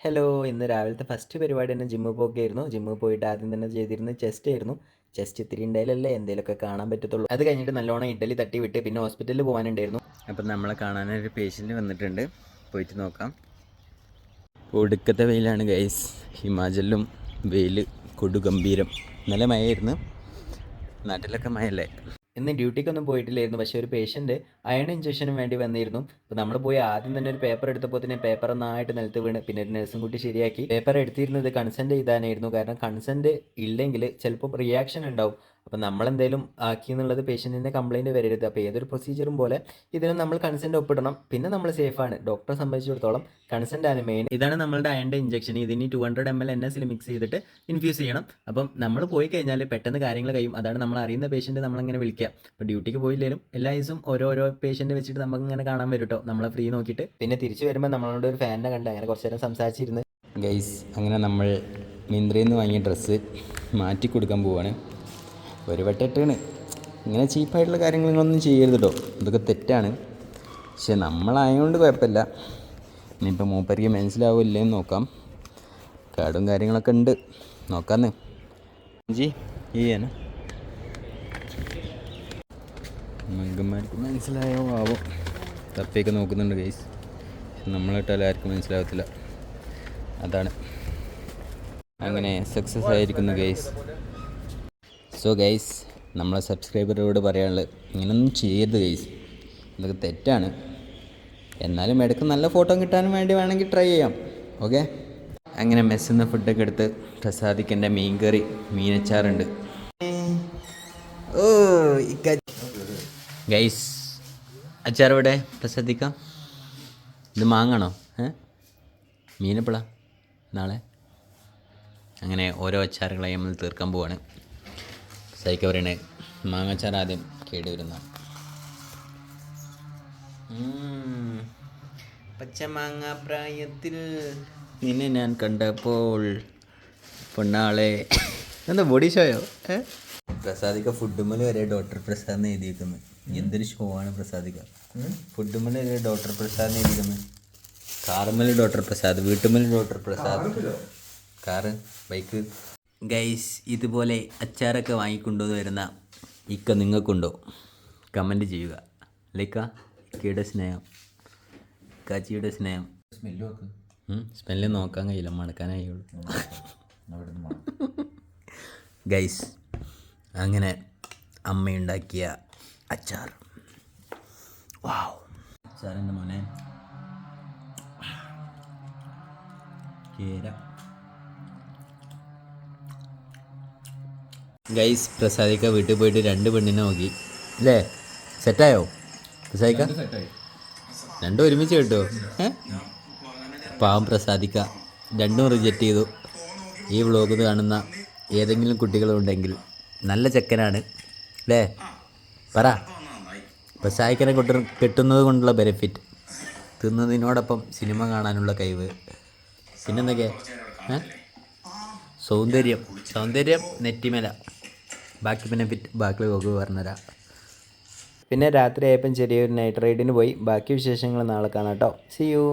Hello ഇന്ന് രാവിലത്തെ first പരിപാടി തന്നെ ജിമ്മിൽ പോക്കായിരുന്നു. ജിമ്മിൽ പോയിട്ട് ആദ്യം തന്നെ ചെയ്തിരുന്നത് ചെസ്റ്റ് ആയിരുന്നു. ചെസ്റ്റ് ഇത്തിരി ഉണ്ടായാലല്ലേ എന്തെങ്കിലുമൊക്കെ കാണാൻ പറ്റത്തുള്ളൂ. അത് കഴിഞ്ഞിട്ട് നല്ലോണം ഇഡലി തട്ടി വിട്ട് പിന്നെ ഹോസ്പിറ്റലിൽ പോകാനുണ്ടായിരുന്നു അപ്പം നമ്മളെ കാണാനൊരു പേഷ്യന്റ് വന്നിട്ടുണ്ട്. പോയിട്ട് നോക്കാം. ഒടുക്കത്തെ വെയിലാണ് ഗൈസ് ഹിമാചലിലും വെയിൽ കൊടുഗംഭീരം. നല്ല മഴയായിരുന്നു. നാട്ടിലൊക്കെ മഴയല്ലേ? ഇന്ന് ഡ്യൂട്ടിക്കൊന്നും പോയിട്ടില്ലായിരുന്നു. പക്ഷേ ഒരു പേഷ്യന്റ് അയൺ ഇഞ്ചക്ഷനും വേണ്ടി വന്നിരുന്നു. അപ്പോൾ നമ്മൾ പോയി ആദ്യം തന്നെ ഒരു പേപ്പർ എടുത്തപ്പോൾ തന്നെ പേപ്പർ നന്നായിട്ട് നിലത്ത് വീണ്. പിന്നെ ഒരു നഴ്സും കുട്ടി ശരിയാക്കി. പേപ്പർ എടുത്തിരുന്നത് കൺസെന്റ് ചെയ്താനായിരുന്നു കാരണം കൺസെന്റ് ഇല്ലെങ്കിൽ ചിലപ്പോൾ റിയാക്ഷൻ ഉണ്ടാവും. അപ്പോൾ നമ്മളെന്തെങ്കിലും ആക്കി എന്നുള്ളത് പേഷ്യന്റിന്റെ കംപ്ലയിന്റ് വരരുത്. അപ്പോൾ ഏതൊരു പ്രൊസീജിയറും പോലെ ഇതിനും നമ്മൾ കൺസെന്റ് ഒപ്പിടണം. പിന്നെ നമ്മൾ സേഫാണ് ഡോക്ടറെ സംബന്ധിച്ചിടത്തോളം കൺസെന്റ് ആണ് മെയിൻ ഇതാണ് നമ്മളുടെ അയന്റെ ഇഞ്ചക്ഷൻ ഇതിന് two hundred M L N എസിൽ മിക്സ് ചെയ്തിട്ട് ഇൻഫ്യൂസ് ചെയ്യണം. അപ്പം നമ്മൾ പോയി കഴിഞ്ഞാൽ പെട്ടെന്ന് കാര്യങ്ങൾ കഴിയും. അതാണ് നമ്മൾ അറിയുന്ന പേഷ്യന്റ് നമ്മളിങ്ങനെ വിളിക്കുക അപ്പോൾ ഡ്യൂട്ടിക്ക് പോയില്ലെങ്കിലും എല്ലാ ദിവസവും ഓരോരോ പേഷ്യന്റ് വെച്ചിട്ട് നമുക്ക് ഇങ്ങനെ കാണാൻ വരും കേട്ടോ നമ്മളെ ഫ്രീ നോക്കിയിട്ട്. പിന്നെ തിരിച്ച് വരുമ്പോൾ നമ്മളോട് ഒരു ഫാനിനെ കണ്ട്. അങ്ങനെ കുറച്ച് നേരം സംസാരിച്ചിരുന്ന്. ഗൈസ് അങ്ങനെ നമ്മൾ മിന്ത്രയിൽ നിന്ന് വാങ്ങിയ ഡ്രസ്സ് മാറ്റി കൊടുക്കാൻ പോവാണ്. ഒരു വെട്ടിട്ടാണ് ഇങ്ങനെ ചീപ്പായിട്ടുള്ള കാര്യങ്ങളൊന്നും ചെയ്യരുത് കേട്ടോ ഇതൊക്കെ തെറ്റാണ്. പക്ഷെ നമ്മളായതുകൊണ്ട് കുഴപ്പമില്ല. ഇനിയിപ്പോൾ മൂപ്പരിക്ക് മനസ്സിലാവില്ലേ എന്ന് നോക്കാം. കാടും കാര്യങ്ങളൊക്കെ ഉണ്ട്. നോക്കാന്ന്. ജി ഈ ആണ് മങ്കന്മാർക്ക് മനസ്സിലായോ ആവോ? തപ്പിയൊക്കെ നോക്കുന്നുണ്ട് ഗൈസ് നമ്മളിട്ടാൽ ആർക്കും മനസ്സിലാവത്തില്ല. അതാണ്. അങ്ങനെ സക്സസ് ആയിരിക്കുന്നു ഗൈസ് സോ ഗൈസ് നമ്മളെ സബ്സ്ക്രൈബറോട് പറയാനുള്ളത് ഇങ്ങനൊന്നും ചെയ്യരുത് ഗൈസ് ഇതൊക്കെ തെറ്റാണ്. എന്നാലും ഇടയ്ക്ക് നല്ല ഫോട്ടോ കിട്ടാനും വേണ്ടി വേണമെങ്കിൽ ട്രൈ ചെയ്യാം. ഓക്കെ അങ്ങനെ മെസ്സിന്ന് ഫുഡൊക്കെ എടുത്ത് പ്രസാദിക്കന്റെ മീൻ കറി മീനച്ചാറുണ്ട് ഓ ഗൈസ് അച്ചാർ ഇവിടെ പ്രസാദിക്കാം. ഇത് മാങ്ങണോ? ഏ? മീനപ്പിള? നാളെ? അങ്ങനെ ഓരോ അച്ചാറുകളായി നമ്മൾ തീർക്കാൻ പോവാണ്. സൈക്ക പറയണേ മാങ്ങച്ചാർ ആദ്യം കേടി വരുന്ന പച്ചമാങ്ങ പ്രായത്തിൽ നിന്നെ ഞാൻ കണ്ടപ്പോൾ പൊണ്ണാളെ എന്താ ബോഡി ഷോയോ ഏ? പ്രസാദിക്ക ഫുഡുമ്മൽ വരെ ഡോക്ടർ പ്രസാദ് എഴുതിയിരിക്കുന്നത് എന്തൊരു ഷോ ആണ് പ്രസാദിക്ക. ഫുഡുമ്മൽ വരെ ഡോക്ടർ പ്രസാദ് എഴുതിയിരിക്കുന്നത് കാറുമ്മൽ doctor Prasad വീട്ടുമ്മൽ doctor Prasad. Car bike. Guys ഇതുപോലെ അച്ചാറൊക്കെ വാങ്ങിക്കൊണ്ടുവന്ന് വരുന്ന ഇക്ക നിങ്ങൾക്കുണ്ടോ? കമന്റ് ചെയ്യുക. ലൈക്ക ഇക്കയുടെ സ്നേഹം. കാച്ചിയുടെ സ്നേഹം. സ്മെല്ല് നോക്ക്. സ്മെല്ല് നോക്കാൻ കഴിയില്ല. മണക്കാനായുള്ളൂ ഗൈസ് അങ്ങനെ അമ്മയുണ്ടാക്കിയ അച്ചാർ. വാവ്. അച്ചാറിന്റെ മോനെ? കേര. ഗൈസ് പ്രസാദിക്ക വീട്ടിൽ പോയിട്ട് രണ്ട് പെണ്ണിനെ നോക്കി. അല്ലേ? സെറ്റായോ? പ്രസാദിക്ക? രണ്ടും ഒരുമിച്ച് കേട്ടോ? പാവം പ്രസാദിക്ക. രണ്ടും റിജക്റ്റ് ചെയ്തു. ഈ വ്ളോഗ് കാണുന്ന ഏതെങ്കിലും കുട്ടികളുണ്ടെങ്കിൽ നല്ല ചെക്കനാണ്. അല്ലേ? പറ. പ്രസാദിക്കനെ കൊട്ട കിട്ടുന്നത് കൊണ്ടുള്ള ബെനിഫിറ്റ് തിന്നതിനോടൊപ്പം സിനിമ കാണാനുള്ള കഴിവ്. സിനിമ ഏ? സൗന്ദര്യം. സൗന്ദര്യം നെറ്റിമല. ബാക്കി പിന്നെ പിറ്റ് ബാക്കി വ്ളോഗ് പറഞ്ഞുതരാം. പിന്നെ രാത്രി ആയപ്പം ചെറിയൊരു നൈറ്റ് റൈഡിന് പോയി. ബാക്കി വിശേഷങ്ങൾ നാളെ കാണാം കേട്ടോ സി യു